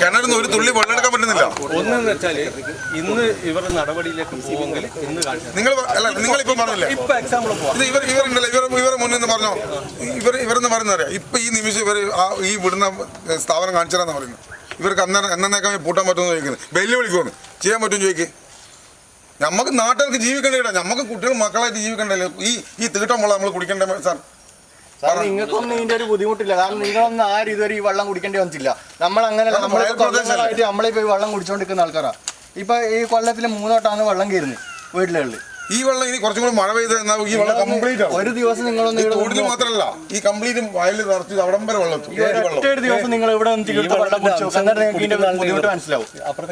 കിണറിന്ന് ഒരു തുള്ളി വെള്ളം എടുക്കാൻ പറ്റുന്നില്ല. ഒന്നെന്ന് വെച്ചാൽ ഇന്ന് ഇവരുടെ നടപടിയിലേക്ക് പോകുമെങ്കിൽ ഇന്ന് കാണിച്ചു നിങ്ങൾ അല്ല നിങ്ങൾ ഇപ്പൊ പറഞ്ഞില്ലേ? ഇപ്പൊ എക്സാമ്പിൾ പോവാം. ഇത് ഇവർ ഇവരുണ്ടല്ലോ ഇവർ ഇവരെ മുന്നിൽ നിന്ന് പറഞ്ഞോ? ഇവർ ഇവരെന്ന് പറയുന്നറിയാം ഇപ്പൊ ഈ നിമിഷം ഇവർ ആ ഈ വിടുന്ന സ്ഥാപനം കാണിച്ചാലെന്ന് പറയുന്നത്. ഇവർക്ക് അന്നേരം എന്നേക്കാൻ പൂട്ടാൻ പറ്റുമെന്ന് ചോദിക്കുന്നത്. വെല്ലുവിളിക്കുമെന്ന് ചെയ്യാൻ പറ്റുമെന്ന് ചോദിക്കുക നമുക്ക് നാട്ടുകാർക്ക് ജീവിക്കേണ്ട നമുക്ക് കുട്ടികൾ മക്കളായിട്ട് ജീവിക്കണ്ടല്ലോ ഈ ഈ തീട്ടമുള്ള നമ്മൾ കുടിക്കേണ്ട സാർ സാർ നിങ്ങൾക്കൊന്നും ഇതിന്റെ ഒരു ബുദ്ധിമുട്ടില്ല. കാരണം നിങ്ങളൊന്നും ആരും ഇതുവരെ ഈ വെള്ളം കുടിക്കേണ്ടി വന്നിട്ടില്ല. നമ്മൾ അങ്ങനെ പ്രദേശമല്ലേ? കൊല്ലങ്ങളായിട്ട് നമ്മളിപ്പോ വെള്ളം കുടിച്ചോണ്ടിരിക്കുന്ന ആൾക്കാരാ. ഇപ്പൊ ഈ കൊല്ലത്തിൽ മൂന്നോട്ടാണ് വെള്ളം കയറുന്നത് വീട്ടിലുള്ളിൽ ഈ വെള്ളം ഇനി കുറച്ചും കൂടി മഴ പെയ്ത് ഈ വെള്ളം കംപ്ലീറ്റ് ഒരു ദിവസം നിങ്ങൾ തോട്ടിൽ മാത്രമല്ല ഈ കംപ്ലീറ്റ് വയലിൽ നിറച്ച് അവിടം വരെ വെള്ളം ഈ വെള്ളം. ഒരു ദിവസം നിങ്ങൾ ഇവിടെ മനസ്സിലാവും.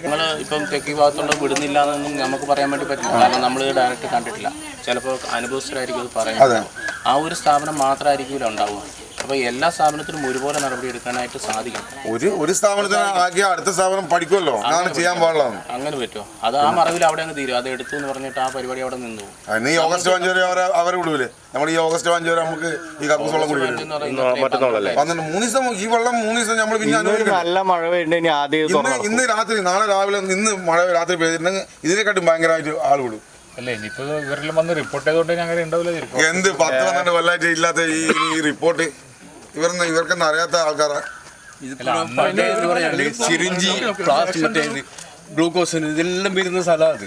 നമ്മൾ ഇപ്പം തെക്കി ഭാഗത്തുള്ള വിടുന്നില്ല എന്നൊന്നും നമുക്ക് പറയാൻ വേണ്ടി പറ്റില്ല. കാരണം നമ്മൾ ഡയറക്റ്റ് കണ്ടിട്ടില്ല. ചിലപ്പോൾ അനുഭവസ്ഥരായിരിക്കും അത് പറയുന്നത്. ആ ഒരു സ്ഥാപനം മാത്രമായിരിക്കില്ല ഉണ്ടാവുക. അപ്പോൾ എല്ലാ സ്ഥാപനത്തിനും ഒരുപോലെ നടപടി എടുക്കാനായിട്ട് സാധിക്കും. ഒരു ഒരു സ്ഥാപനത്തിന് ആക്കിയ അടുത്ത സ്ഥാപനം പഠിക്കുമല്ലോ. അങ്ങനെ ചെയ്യാൻ പാടില്ല അങ്ങനെ പറ്റുമോ അത് ആ മറവിൽ അവിടെ അങ്ങ് തീരും. അത് എടുത്തു എന്ന് പറഞ്ഞിട്ട് ആ പരിപാടി അവിടെ നിന്നു പോകും. ഈ ഓഗസ്റ്റ് അഞ്ച് വരെ അവരെ അവരെ വിടൂലേ? നമ്മൾ ഈ ഓഗസ്റ്റ് അഞ്ച് വരെ നമുക്ക് ഈ കക്കൂസ് വെള്ളം കുടിക്കും മൂന്ന് ദിവസം ഈ വെള്ളം മൂന്ന് ദിവസം നമ്മൾ പിന്നെ നല്ല മഴ ഇന്ന് ഇന്ന് രാത്രി നാളെ രാവിലെ ഇന്ന് മഴ രാത്രി പെയ്തിട്ടുണ്ടെങ്കിൽ ഇതിനെക്കാട്ടും ഭയങ്കരമായിട്ട് ആൾ വിടും. അല്ല ഇനിയിപ്പോ ഇവരെല്ലാം വന്ന് റിപ്പോർട്ട് ചെയ്തോണ്ട് ഞാൻ അങ്ങനെ ഉണ്ടാവില്ല എന്ത് പത്ത് പന്ത്രണ്ട് കൊല്ലമായിട്ട് ഇല്ലാത്ത ഈ ഈ റിപ്പോർട്ട് ഇവരൊന്നും ഇവർക്കൊന്നും അറിയാത്ത ആൾക്കാരാ സിറിഞ്ചി പ്ലാസ്റ്റിക് മറ്റേ ഗ്ലൂക്കോസിന് ഇതെല്ലാം വരുന്ന സ്ഥലമാണ് അത്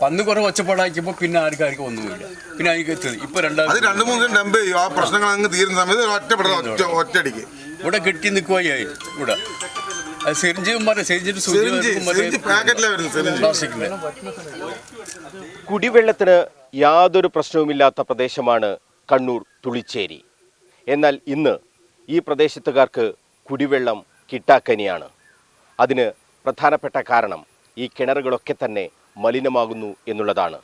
പന്ന് കുറെ ഒച്ചപ്പാടാക്കിയപ്പോ പിന്നെ ആർക്കാർക്കും ഒന്നുമില്ല പിന്നെ അതിന് എത്തുന്നത് ഇപ്പൊ അത് രണ്ടാമത് രണ്ടു മൂന്ന് ഡംപ് ആ പ്രശ്നങ്ങൾ അങ്ങ് തീരുന്ന സമയത്ത് ഒറ്റപ്പെട്ട ഒറ്റ ഒറ്റയടിക്ക് ഇവിടെ കെട്ടി നിൽക്കുകയായി ഇവിടെ കുടിവെള്ളത്തിന് യാതൊരു പ്രശ്നവുമില്ലാത്ത പ്രദേശമാണ് കണ്ണൂർ തുളിച്ചേരി. എന്നാൽ ഇന്ന് ഈ പ്രദേശത്തുകാർക്ക് കുടിവെള്ളം കിട്ടാക്കനിയാണ്. അതിന് പ്രധാനപ്പെട്ട കാരണം ഈ കിണറുകളൊക്കെ തന്നെ മലിനമാകുന്നു എന്നുള്ളതാണ്.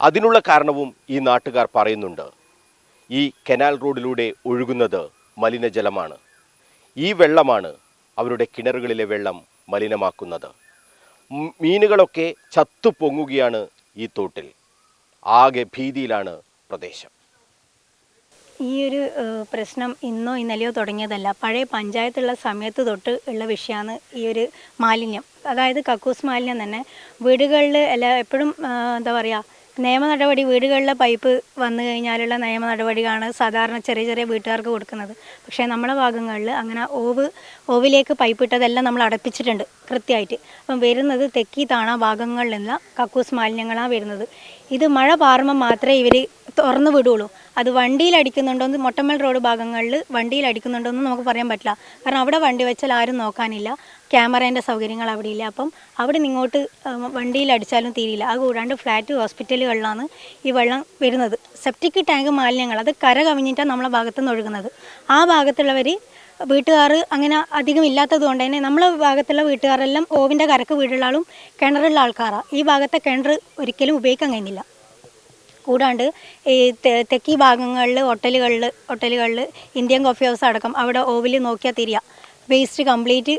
അതിനുള്ള കാരണവും ഈ നാട്ടുകാർ പറയുന്നുണ്ട്. ഈ കനാൽ റോഡിലൂടെ ഒഴുകുന്നത് മലിനജലമാണ്. ഈ വെള്ളമാണ് അവരുടെ കിണറുകളിലെ വെള്ളം മലിനമാക്കുന്നത്. മീനുകളൊക്കെ ചത്തു പൊങ്ങുകയാണ് ഈ തോട്ടിൽ. ആകെ ഭീതിയിലാണ് പ്രദേശം. ഈ ഒരു പ്രശ്നം ഇന്നോ ഇന്നലെയോ തുടങ്ങിയതല്ല. പഴയ പഞ്ചായത്തുള്ള സമയത്ത് തൊട്ട് ഉള്ള വിഷയമാണ് ഈ ഒരു മാലിന്യം. അതായത് കക്കൂസ് മാലിന്യം തന്നെ. വീടുകളിൽ എല്ലാ എപ്പോഴും എന്താ പറയുക നിയമ നടപടി വീടുകളിലെ പൈപ്പ് വന്നു കഴിഞ്ഞാലുള്ള നിയമ നടപടിയാണ് സാധാരണ ചെറിയ ചെറിയ വീട്ടുകാർക്ക് കൊടുക്കുന്നത്. പക്ഷേ നമ്മുടെ ഭാഗങ്ങളിൽ അങ്ങനെ ഓവ് ഓവിലേക്ക് പൈപ്പ് ഇട്ടതെല്ലാം നമ്മൾ അടപ്പിച്ചിട്ടുണ്ട് കൃത്യമായിട്ട്. അപ്പം വരുന്നത് തെക്കി താണ ഭാഗങ്ങളിൽ ഭാഗങ്ങളിലുള്ള കക്കൂസ് മാലിന്യങ്ങളാണ് വരുന്നത്. ഇത് മഴ പാറുമ്പോൾ മാത്രമേ ഇവർ തുറന്നു വിടുകയുള്ളൂ അത് വണ്ടിയിൽ അടിക്കുന്നുണ്ടോ എന്ന് മൊട്ടമ്മൽ റോഡ് ഭാഗങ്ങളിൽ വണ്ടിയിൽ അടിക്കുന്നുണ്ടോ എന്ന് നമുക്ക് പറയാൻ പറ്റില്ല. കാരണം അവിടെ വണ്ടി വെച്ചാൽ ആരും നോക്കാനില്ല. ക്യാമറേന്റെ സൗകര്യങ്ങൾ അവിടെ ഇല്ല അപ്പം അവിടെ നിങ്ങോട്ട് വണ്ടിയിൽ അടിച്ചാലും തീരില്ല. അത് കൂടാണ്ട് ഫ്ലാറ്റ് ഹോസ്പിറ്റലുകളിലാണ് ഈ വെള്ളം വരുന്നത്. സെപ്റ്റിക് ടാങ്ക് മാലിന്യങ്ങൾ അത് കര കവിഞ്ഞിട്ടാണ് നമ്മളെ ഭാഗത്തു നിന്ന് ഒഴുകുന്നത്. ആ ഭാഗത്തുള്ളവർ വീട്ടുകാർ അങ്ങനെ അധികം ഇല്ലാത്തത് കൊണ്ട് തന്നെ നമ്മളെ ഭാഗത്തുള്ള വീട്ടുകാരെല്ലാം ഓവിന്റെ കരക്ക് വീടുള്ള ആളും കിണറുള്ള ആൾക്കാരാണ് ഈ ഭാഗത്തെ കിണർ ഒരിക്കലും ഉപയോഗിക്കാൻ കഴിയുന്നില്ല കൂടാണ്ട് ഈ തെക്കി ഭാഗങ്ങളിൽ ഹോട്ടലുകളിൽ ഹോട്ടലുകളിൽ ഇന്ത്യൻ കോഫി ഹൗസ് അടക്കം അവിടെ ഓവിൽ നോക്കിയാൽ തിരിയാം വേസ്റ്റ് കംപ്ലീറ്റ്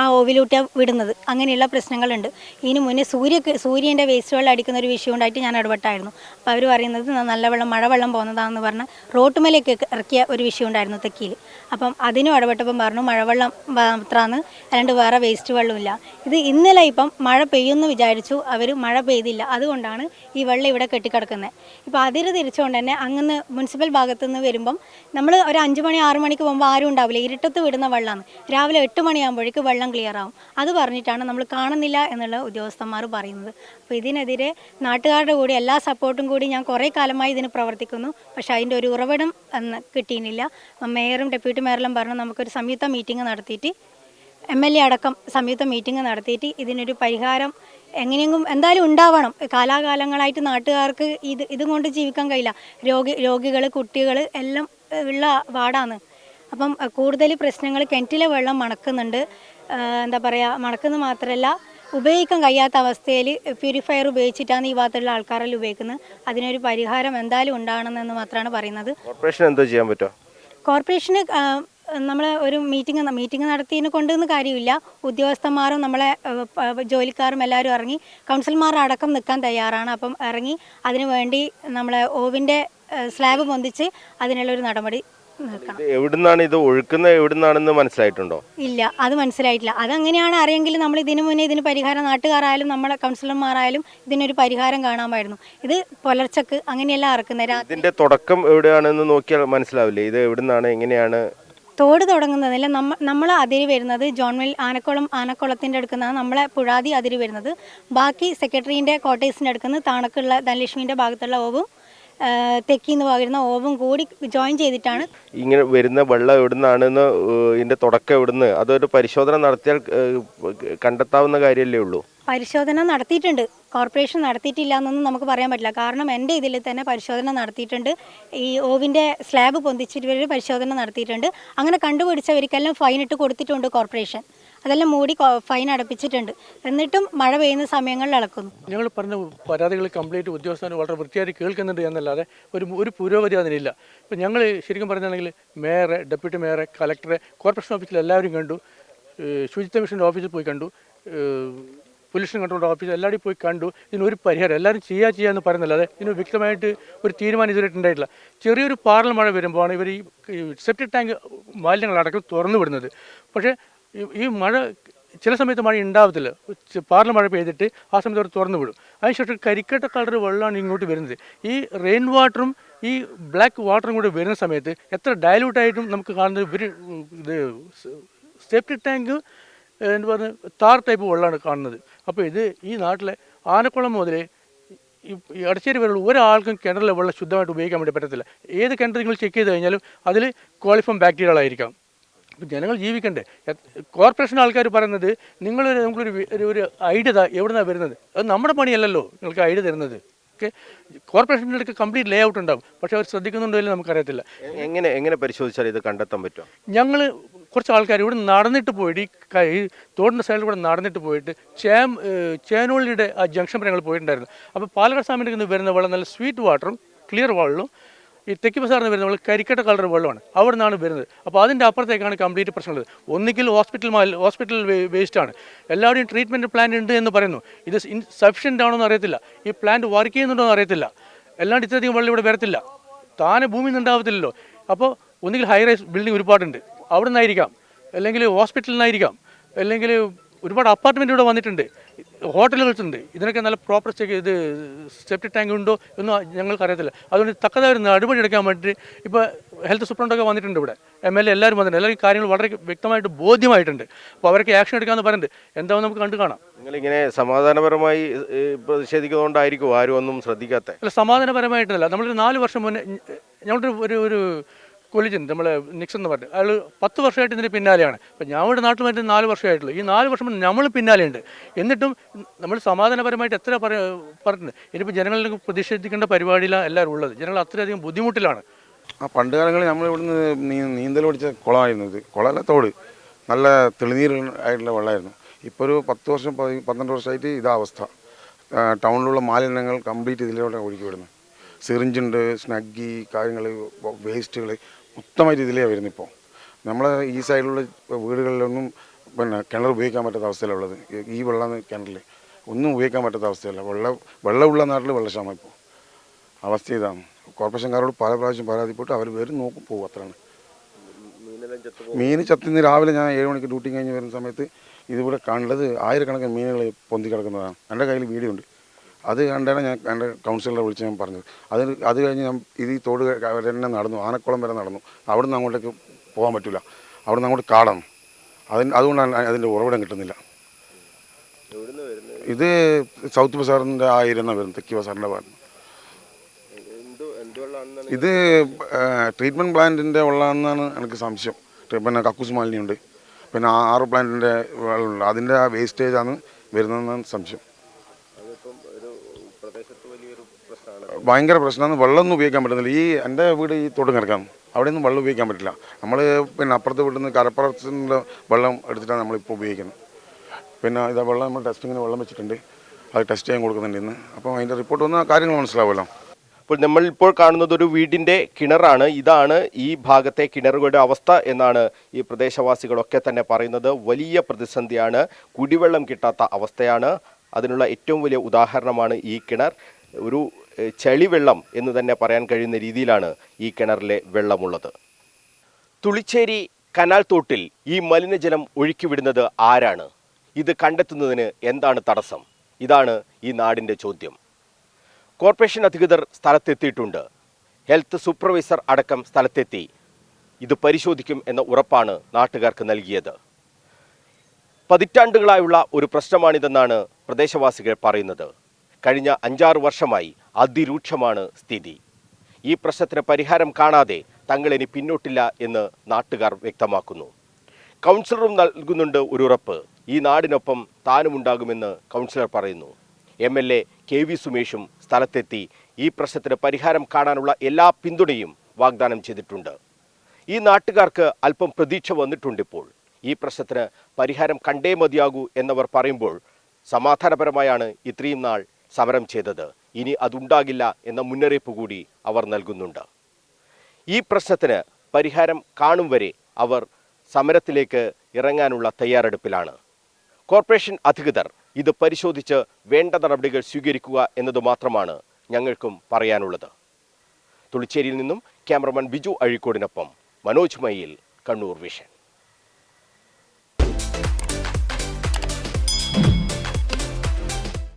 ആ ഓവിലൂട്ടിയാണ് വിടുന്നത്. അങ്ങനെയുള്ള പ്രശ്നങ്ങളുണ്ട്. ഇതിന് മുന്നേ സൂര്യ സൂര്യന്റെ വേസ്റ്റ് വെള്ളം അടിക്കുന്ന ഒരു വിഷയം ഉണ്ടായിട്ട് ഞാൻ ഇടപെട്ടായിരുന്നു. അപ്പോൾ അവർ പറയുന്നത് നല്ല വെള്ളം മഴവെള്ളം പോകുന്നതാണെന്ന് പറഞ്ഞ് റോട്ടുമേലേക്ക് ഇറക്കിയ ഒരു വിഷയം ഉണ്ടായിരുന്നു തെക്കിയിൽ അപ്പം അതിനും ഇടപെട്ടപ്പം പറഞ്ഞു മഴവെള്ളം മാത്രമാണ് അല്ലാണ്ട് വേറെ വേസ്റ്റ് വെള്ളമില്ല ഇത് ഇന്നലെ ഇപ്പം മഴ പെയ്യുമെന്ന് വിചാരിച്ചു അവർ മഴ പെയ്തില്ല. അതുകൊണ്ടാണ് ഈ വെള്ളം ഇവിടെ കെട്ടിക്കിടക്കുന്നത് ഇപ്പോൾ അതിര് തിരിച്ചുകൊണ്ട് തന്നെ അങ്ങനെ മുനിസിപ്പൽ ഭാഗത്തു നിന്ന് വരുമ്പം നമ്മൾ ഒരു അഞ്ച് മണി ആറ് മണിക്ക് പോകുമ്പോൾ ആരും ഉണ്ടാവില്ല. ഇരുട്ടത്ത് വിടുന്ന വെള്ളമാണ് രാവിലെ എട്ട് മണിയാകുമ്പോഴേക്ക് വെള്ളം ക്ലിയർ ആവും. അത് പറഞ്ഞിട്ടാണ് നമ്മൾ കാണുന്നില്ല എന്നുള്ള ഉദ്യോഗസ്ഥന്മാർ പറയുന്നത്. അപ്പോൾ ഇതിനെതിരെ നാട്ടുകാരുടെ കൂടി എല്ലാ സപ്പോർട്ടും കൂടി ഞാൻ കുറേ കാലമായി ഇതിന് പ്രവർത്തിക്കുന്നു. പക്ഷേ അതിന്റെ ഒരു ഉറവിടം എന്ന് കിട്ടിയിരുന്നില്ല മേയറും ഡെപ്യൂട്ടി മേയറെല്ലാം പറഞ്ഞു നമുക്കൊരു സംയുക്ത മീറ്റിംഗ് നടത്തിയിട്ട് എം എൽ എ അടക്കം സംയുക്ത മീറ്റിംഗ് നടത്തിയിട്ട് ഇതിനൊരു പരിഹാരം എങ്ങനെയെങ്കിലും എന്തായാലും ഉണ്ടാവണം. കാലാകാലങ്ങളായിട്ട് നാട്ടുകാർക്ക് ഇത് ഇതും കൊണ്ട് ജീവിക്കാൻ കഴിയില്ല. രോഗി രോഗികൾ കുട്ടികൾ എല്ലാം ഉള്ള വാർഡാണ്. അപ്പം കൂടുതൽ പ്രശ്നങ്ങൾ കിണറ്റിലെ വെള്ളം മണക്കുന്നുണ്ട്. എന്താ പറയുക മണക്കുന്ന മാത്രമല്ല ഉപയോഗിക്കാൻ കഴിയാത്ത അവസ്ഥയിൽ പ്യൂരിഫയർ ഉപയോഗിച്ചിട്ടാണ് ഈ ഭാഗത്തുള്ള ആൾക്കാരെല്ലാം ഉപയോഗിക്കുന്നത്. അതിനൊരു പരിഹാരം എന്തായാലും ഉണ്ടാകണമെന്ന് മാത്രമാണ് പറയുന്നത്. കോർപ്പറേഷൻ എന്തോ ചെയ്യാൻ പറ്റുമോ കോർപ്പറേഷന് നമ്മൾ ഒരു മീറ്റിംഗ് മീറ്റിംഗ് നടത്തിയതിനെ കൊണ്ടുവന്ന് കാര്യമില്ല. ഉദ്യോഗസ്ഥന്മാരും നമ്മളെ ജോലിക്കാരും എല്ലാവരും ഇറങ്ങി കൗൺസിലർമാരടക്കം നിൽക്കാൻ തയ്യാറാണ്. അപ്പം ഇറങ്ങി അതിനു വേണ്ടി നമ്മളെ ഓവിന്റെ സ്ലാബ് പൊന്തിച്ച് അതിനുള്ളൊരു നടപടി നിൽക്കണം. എവിടുന്നാണ് ഇത് ഒഴുക്കുന്നത്? എവിടുന്നാണെന്ന് മനസ്സിലായിട്ടുണ്ടോ? ഇല്ല അത് മനസ്സിലായിട്ടില്ല. അതങ്ങനെയാണ് അറിയെങ്കിൽ നമ്മൾ ഇതിനു മുന്നേ ഇതിന് പരിഹാരം നാട്ടുകാരായാലും നമ്മളെ കൗൺസിലർമാരായാലും ഇതിനൊരു പരിഹാരം കാണാമായിരുന്നു. ഇത് പുലർച്ചക്ക് അങ്ങനെയല്ല ഇറക്കുന്നത് രാത്രി ഇതിന്റെ തുടക്കം എവിടെയാണെന്ന് നോക്കിയാൽ മനസ്സിലാവില്ലേ? ഇത് എവിടുന്നാണ് എങ്ങനെയാണ്? തോട് തുടങ്ങുന്നതിൽ നമ്മ നമ്മൾ അതിര് വരുന്നത് ജോൺമിൽ ആനക്കുളം ആനക്കുളത്തിന്റെ അടുക്കുന്നതാണ് നമ്മളെ പുഴാതി അതിര് വരുന്നത്. ബാക്കി സെക്രട്ടറീന്റെ ക്വാർട്ടേഴ്സിന്റെ അടുക്കുന്ന താണക്കുള്ള ധനലക്ഷ്മിന്റെ ഭാഗത്തുള്ള ഓവും തെക്കിന്ന് വരുന്ന ഓവും കൂടി ജോയിൻ ചെയ്തിട്ടാണ്. ഇങ്ങനെ വരുന്ന വെള്ളം എവിടുന്നാണെന്ന് ഇതിന്റെ തുടക്കം എവിടുന്ന് അതൊരു പരിശോധന നടത്തിയാൽ കണ്ടെത്താവുന്ന കാര്യമല്ലേ ഉള്ളൂ? പരിശോധന നടത്തിയിട്ടുണ്ട്. കോർപ്പറേഷൻ നടത്തിയിട്ടില്ല എന്നൊന്നും നമുക്ക് പറയാൻ പറ്റില്ല. കാരണം എന്റെ ഇതിൽ തന്നെ പരിശോധന നടത്തിയിട്ടുണ്ട്. ഈ ഓവിന്റെ സ്ലാബ് പൊന്തിച്ചിട്ട് പരിശോധന നടത്തിയിട്ടുണ്ട്. അങ്ങനെ കണ്ടുപിടിച്ചവർക്കെല്ലാം ഫൈൻ ഇട്ട് കൊടുത്തിട്ടുണ്ട് കോർപ്പറേഷൻ അതെല്ലാം മൂടി ഫൈൻ അടപ്പിച്ചിട്ടുണ്ട്. എന്നിട്ടും മഴ പെയ്യുന്ന സമയങ്ങളിൽ അളക്കുന്നു ഞങ്ങൾ പറഞ്ഞ പരാതികൾ കംപ്ലീറ്റ് ഉദ്യോഗസ്ഥന് വളരെ വൃത്തിയായി കേൾക്കുന്നുണ്ട് എന്നല്ലാതെ ഒരു ഒരു പുരോഗതി അതിനില്ല. ഇപ്പം ഞങ്ങൾ ശരിക്കും പറഞ്ഞാണെങ്കിൽ മേയറെ ഡെപ്യൂട്ടി മേയറെ കലക്ടറെ കോർപ്പറേഷൻ ഓഫീസിൽ എല്ലാവരും കണ്ടു. ശുചിത്വ മിഷന്റെ ഓഫീസിൽ പോയി കണ്ടു. പൊല്യൂഷൻ കൺട്രോൾ ഓഫീസ് എല്ലാവരും പോയി കണ്ടു. ഇതിനൊരു പരിഹാരം. എല്ലാവരും ചെയ്യാ ചെയ്യുക എന്ന് പറയുന്നല്ലാതെ ഇതിന് വ്യക്തമായിട്ട് ഒരു തീരുമാനം ഇതുവരെയായിട്ട് ഉണ്ടായിട്ടില്ല. ചെറിയൊരു പാറൽ മഴ വരുമ്പോഴാണ് ഇവർ ഈ സെപ്റ്റിക് ടാങ്ക് മാലിന്യങ്ങളടക്കം തുറന്നു വിടുന്നത്. പക്ഷേ ഈ- മഴ ചില സമയത്ത് മഴ ഉണ്ടാവത്തില്ല. പാറിൽ മഴ പെയ്തിട്ട് ആ സമയത്ത് അവർ തുറന്നു വിടും. അതിനുശേഷം കരിക്കട്ട കളർ വെള്ളമാണ് ഇങ്ങോട്ട് വരുന്നത്. ഈ റെയിൻ വാട്ടറും ഈ ബ്ലാക്ക് വാട്ടറും കൂടി വരുന്ന സമയത്ത് എത്ര ഡയലൂട്ടായിട്ടും നമുക്ക് കാണുന്നത് ഇവർ ഇത് സേഫ്റ്റി ടാങ്ക് എന്ന് പറഞ്ഞ താർ ടൈപ്പ് വെള്ളമാണ് കാണുന്നത്. അപ്പോൾ ഇത് ഈ നാട്ടിലെ ആനക്കുളം മുതൽ ഈ അടച്ചേരി വരെയുള്ള ഒരാൾക്കും കിണറിലെ വെള്ളം ശുദ്ധമായിട്ട് ഉപയോഗിക്കാൻ വേണ്ടി പറ്റത്തില്ല. ഏത് കിണർ നിങ്ങൾ ചെക്ക് ചെയ്ത് കഴിഞ്ഞാലും അതിൽ ക്വാളിഫം ബാക്ടീരിയകളായിരിക്കാം ഇപ്പം ജനങ്ങൾ ജീവിക്കണ്ടേ? കോർപ്പറേഷൻ ആൾക്കാർ പറയുന്നത് നിങ്ങൾ നമുക്കൊരു ഒരു- ഒരു ഐഡിയ എവിടെ നിന്നാണ് വരുന്നത്? അത് നമ്മുടെ പണിയല്ലല്ലോ നിങ്ങൾക്ക് ഐഡിയ തരുന്നത്. ഓക്കെ? കോർപ്പറേഷന്റെ അടുത്ത് കംപ്ലീറ്റ് ലേ ഔട്ട് ഉണ്ടാവും. പക്ഷേ അവർ ശ്രദ്ധിക്കുന്നുണ്ടോ ഇല്ലെന്ന് നമുക്കറിയത്തില്ല. എങ്ങനെ എങ്ങനെ പരിശോധിച്ചാൽ ഇത് കണ്ടെത്താൻ പറ്റുമോ? ഞങ്ങൾ കുറച്ച് ആൾക്കാർ ഇവിടെ നടന്നിട്ട് പോയിട്ട് ഈ തോടിന്റെ സൈഡിൽ കൂടെ നടന്നിട്ട് പോയിട്ട് ചേം ചേനോളിയുടെ ആ ജംഗ്ഷൻ വരെ ഞങ്ങൾ പോയിട്ടുണ്ടായിരുന്നു. അപ്പോൾ പാലക്കാട് സാമിന്റെ നിന്ന് വരുന്ന വെള്ളം നല്ല സ്വീറ്റ് വാട്ടറും ക്ലിയർ വെള്ളവും ഈ തെക്കി ബസാറിന് വരുന്നത് നമ്മൾ കരിക്കട്ട കളർ വെള്ളമാണ്. അവിടെ നിന്നാണ് വരുന്നത്. അപ്പോൾ അതിന്റെ അപ്പുറത്തേക്കാണ് കംപ്ലീറ്റ് പ്രശ്നമുള്ളത്. ഒന്നുകിൽ ഹോസ്പിറ്റൽ ഹോസ്പിറ്റൽ വേസ്റ്റ് ആണ്. എല്ലാവരുടെയും ട്രീറ്റ്മെന്റ് പ്ലാൻ ഉണ്ട് എന്ന് പറയുന്നു. ഇത് സഫിഷ്യന്റ് ആണോ എന്ന് അറിയത്തില്ല. ഈ പ്ലാന്റ് വർക്ക് ചെയ്യുന്നുണ്ടോ എന്ന് അറിയത്തില്ല. എല്ലാണ്ട് ഇത്രയധികം വെള്ളം ഇവിടെ വരത്തില്ല. താനെ ഭൂമിയിൽ നിന്ന് ഉണ്ടാവത്തില്ലല്ലോ. അപ്പോൾ ഒന്നുകിൽ ഹൈ റൈസ് ബിൽഡിംഗ് ഒരുപാടുണ്ട്. അവിടെ നിന്നായിരിക്കാം അല്ലെങ്കിൽ ഹോസ്പിറ്റലിൽ നിന്നായിരിക്കാം. അല്ലെങ്കിൽ ഒരുപാട് അപ്പാർട്ട്മെന്റ് ഇവിടെ വന്നിട്ടുണ്ട്. ഹോട്ടലുകൾസ് ഉണ്ട് ഇതിനൊക്കെ നല്ല പ്രോപ്പർ ചെക്ക് ഇത് സെപ്റ്റിക് ടാങ്ക് ഉണ്ടോ എന്ന് ഞങ്ങൾക്ക് അറിയത്തില്ല. അതുകൊണ്ട് തക്കതായ ഒരു നടപടി എടുക്കാൻ വേണ്ടിയിട്ട് ഇപ്പോൾ ഹെൽത്ത് സൂപ്രണ്ടൊക്കെ വന്നിട്ടുണ്ട് ഇവിടെ. എം എൽ എ എല്ലാവരും വന്നിട്ടുണ്ട്. എല്ലാവർക്കും കാര്യങ്ങൾ വളരെ വ്യക്തമായിട്ട് ബോധ്യമായിട്ടുണ്ട്. അപ്പോൾ അവരൊക്കെ ആക്ഷൻ എടുക്കാമെന്ന് പറഞ്ഞിട്ടുണ്ട് എന്താണെന്ന് നമുക്ക് കണ്ടു കാണാം. നിങ്ങളിങ്ങനെ സമാധാനപരമായി പ്രതിഷേധിക്കുന്നതുകൊണ്ടായിരിക്കും ആരും ഒന്നും ശ്രദ്ധിക്കാത്ത അല്ല സമാധാനപരമായിട്ടല്ല. നമ്മളൊരു നാല് വർഷം മുന്നേ ഞങ്ങളുടെ ഒരു ഒരു കൊലിജൻ നമ്മളെ നിക്സൺ എന്ന് പറഞ്ഞു അയാൾ പത്ത് വർഷമായിട്ട് ഇതിന് പിന്നാലെയാണ്. അപ്പം ഞാൻ ഇവിടെ നാട്ടിൽ മറ്റേ നാല് വർഷമായിട്ടുള്ളൂ. ഈ നാല് വർഷം നമ്മൾ പിന്നാലെയുണ്ട്. എന്നിട്ടും നമ്മൾ സമാധാനപരമായിട്ട് എത്ര പറ പറഞ്ഞിട്ടുണ്ട്. ഇനിയിപ്പോൾ ജനങ്ങളിൽ പ്രതിഷേധിക്കേണ്ട പരിപാടിയിലാണ് എല്ലാവരും ഉള്ളത്. ജനങ്ങൾ അത്രയധികം ബുദ്ധിമുട്ടിലാണ്. ആ പണ്ട് കാലങ്ങളിൽ നമ്മൾ ഇവിടുന്ന് നീന്തൽ പഠിച്ച കുളമായിരുന്നു ഇത്. കുളമല്ല തോട്. നല്ല തെളിനീർ ആയിട്ടുള്ള വെള്ളമായിരുന്നു. ഇപ്പോൾ ഒരു പത്ത് വർഷം പന്ത്രണ്ട് വർഷമായിട്ട് ഇതാ അവസ്ഥ. ടൗണിലുള്ള മാലിന്യങ്ങൾ കംപ്ലീറ്റ് ഇതിലൂടെ ഒഴുക്കി വിടുന്നു. സിറിഞ്ചുണ്ട് സ്നഗ്ഗി കാര്യങ്ങൾ വേസ്റ്റുകൾ മൊത്തമായിട്ട് രീതിയിലാണ് വരുന്നത് ഇപ്പോൾ നമ്മളെ ഈ സൈഡിലുള്ള വീടുകളിലൊന്നും പിന്നെ കിണർ ഉപയോഗിക്കാൻ പറ്റാത്ത അവസ്ഥയിലുള്ളത് ഈ- ഈ വെള്ളം കിണറിൽ ഒന്നും ഉപയോഗിക്കാൻ പറ്റാത്ത അവസ്ഥയല്ല. വെള്ളം വെള്ളമുള്ള നാട്ടിൽ വെള്ളക്ഷാമം ഇപ്പോൾ അവസ്ഥ ഇതാണ്. കോർപ്പറേഷൻകാരോട് പല പ്രാവശ്യം പരാതിപ്പെട്ട് അവർ വരും നോക്കും പോകും അത്രയാണ് മീൻ ചത്തുന്ന രാവിലെ ഞാൻ ഏഴ് മണിക്ക് ഡ്യൂട്ടി കഴിഞ്ഞ് വരുന്ന സമയത്ത് ഇതിവിടെ കണ്ടത് ആയിരക്കണക്കിന് മീനുകൾ പൊന്തി കിടക്കുന്നതാണ്. എന്റെ കയ്യിൽ വീഡിയോ ഉണ്ട്. അത് കണ്ടാണ് ഞാൻ എന്റെ കൗൺസിലറെ വിളിച്ച് ഞാൻ പറഞ്ഞത്. അത് അത് കഴിഞ്ഞ് ഞാൻ ഇത് ഈ തോട് വരെ തന്നെ നടന്നു. ആനക്കുളം വരെ നടന്നു. അവിടുന്ന് അങ്ങോട്ടേക്ക് പോകാൻ പറ്റില്ല അവിടുന്ന് അങ്ങോട്ട് കാടാണ്. അതിന് അതുകൊണ്ടാണ് അതിന്റെ ഉറവിടം കിട്ടുന്നില്ല. ഇത് സൗത്ത് ബസാറിന്റെ ആ ഏരിയ വരുന്നത്. തെക്കി ബസാറിന്റെ ഭാഗത്ത് ഇത് ട്രീറ്റ്മെന്റ് പ്ലാന്റിന്റെ വെള്ളമെന്നാണ് എനിക്ക് സംശയം. പിന്നെ കക്കൂസ് മാലിന്യമുണ്ട്. പിന്നെ ആറ് പ്ലാന്റിന്റെ വെള്ളമുണ്ട്. അതിന്റെ ആ വേസ്റ്റേജാണ് വരുന്നതെന്നാണ് സംശയം. ഭയങ്കര പ്രശ്നമാണ്. വെള്ളമൊന്നും ഉപയോഗിക്കാൻ പറ്റുന്നില്ല. ഈ എന്റെ വീട് ഈ തോടും കിടക്കാം. അവിടെ ഒന്നും വെള്ളം ഉപയോഗിക്കാൻ പറ്റില്ല. നമ്മൾ പിന്നെ അപ്പുറത്ത് വീട്ടിൽ നിന്ന് കരപ്പുറത്തിന്റെ വെള്ളം എടുത്തിട്ടാണ് നമ്മളിപ്പോൾ ഉപയോഗിക്കുന്നത്. പിന്നെ ഇതാ വെള്ളം നമ്മൾ ടെസ്റ്റിങ്ങിന് വെള്ളം വെച്ചിട്ടുണ്ട്. അത് ടെസ്റ്റ് ചെയ്യാൻ കൊടുക്കുന്നുണ്ട് ഇന്ന്. അപ്പോൾ അതിന്റെ റിപ്പോർട്ട് വന്നാൽ കാര്യങ്ങൾ മനസ്സിലാവുമല്ലോ. അപ്പോൾ നമ്മൾ ഇപ്പോൾ കാണുന്നത് ഒരു വീടിന്റെ കിണറാണ്. ഇതാണ് ഈ ഭാഗത്തെ കിണറുകളുടെ അവസ്ഥ എന്നാണ് ഈ പ്രദേശവാസികളൊക്കെ തന്നെ പറയുന്നത്. വലിയ പ്രതിസന്ധിയാണ്. കുടിവെള്ളം കിട്ടാത്ത അവസ്ഥയാണ്. അതിനുള്ള ഏറ്റവും വലിയ ഉദാഹരണമാണ് ഈ കിണർ. ഒരു ചളിവെള്ളം എന്ന് തന്നെ പറയാൻ കഴിയുന്ന രീതിയിലാണ് ഈ കിണറിലെ വെള്ളമുള്ളത്. തുളിച്ചേരി കനാൽ തോട്ടിൽ ഈ മലിനജലം ഒഴുക്കിവിടുന്നത് ആരാണ്? ഇത് കണ്ടെത്തുന്നതിന് എന്താണ് തടസ്സം? ഇതാണ് ഈ നാടിന്റെ ചോദ്യം. കോർപ്പറേഷൻ അധികൃതർ സ്ഥലത്തെത്തിയിട്ടുണ്ട്. ഹെൽത്ത് സൂപ്പർവൈസർ അടക്കം സ്ഥലത്തെത്തി. ഇത് പരിശോധിക്കും എന്ന ഉറപ്പാണ് നാട്ടുകാർക്ക് നൽകിയത്. പതിറ്റാണ്ടുകളായുള്ള ഒരു പ്രശ്നമാണിതെന്നാണ് പ്രദേശവാസികൾ പറയുന്നത്. കഴിഞ്ഞ അഞ്ചാറ് വർഷമായി അതിരൂക്ഷമാണ് സ്ഥിതി. ഈ പ്രശ്നത്തിന് പരിഹാരം കാണാതെ തങ്ങളിനി പിന്നോട്ടില്ല എന്ന് നാട്ടുകാർ വ്യക്തമാക്കുന്നു. കൗൺസിലറും നൽകുന്നുണ്ട് ഒരു ഉറപ്പ്. ഈ നാടിനൊപ്പം താനും താനുമുണ്ടാകുമെന്ന് കൗൺസിലർ പറയുന്നു. M L A K V സുമേഷും സ്ഥലത്തെത്തി ഈ പ്രശ്നത്തിന് പരിഹാരം കാണാനുള്ള എല്ലാ പിന്തുണയും വാഗ്ദാനം ചെയ്തിട്ടുണ്ട്. ഈ നാട്ടുകാർക്ക് അല്പം പ്രതീക്ഷ വന്നിട്ടുണ്ടിപ്പോൾ. ഈ പ്രശ്നത്തിന് പരിഹാരം കണ്ടേ മതിയാകൂ എന്നവർ പറയുമ്പോൾ സമാധാനപരമായാണ് ഇത്രയും നാൾ സമരം ചെയ്തത്. ഇനി അതുണ്ടാകില്ല എന്ന മുന്നറിയിപ്പ് കൂടി അവർ നൽകുന്നുണ്ട്. ഈ പ്രശ്നത്തിന് പരിഹാരം കാണും വരെ അവർ സമരത്തിലേക്ക് ഇറങ്ങാനുള്ള തയ്യാറെടുപ്പിലാണ്. കോർപ്പറേഷൻ അധികൃതർ ഇത് പരിശോധിച്ച് വേണ്ട നടപടികൾ സ്വീകരിക്കുക എന്നത് മാത്രമാണ് ഞങ്ങൾക്കും പറയാനുള്ളത്. തുളിച്ചേരിയിൽ നിന്നും ക്യാമറമാൻ ബിജു അഴീക്കോടിനൊപ്പം മനോജ് മയിൽ കണ്ണൂർ വിഷൻ.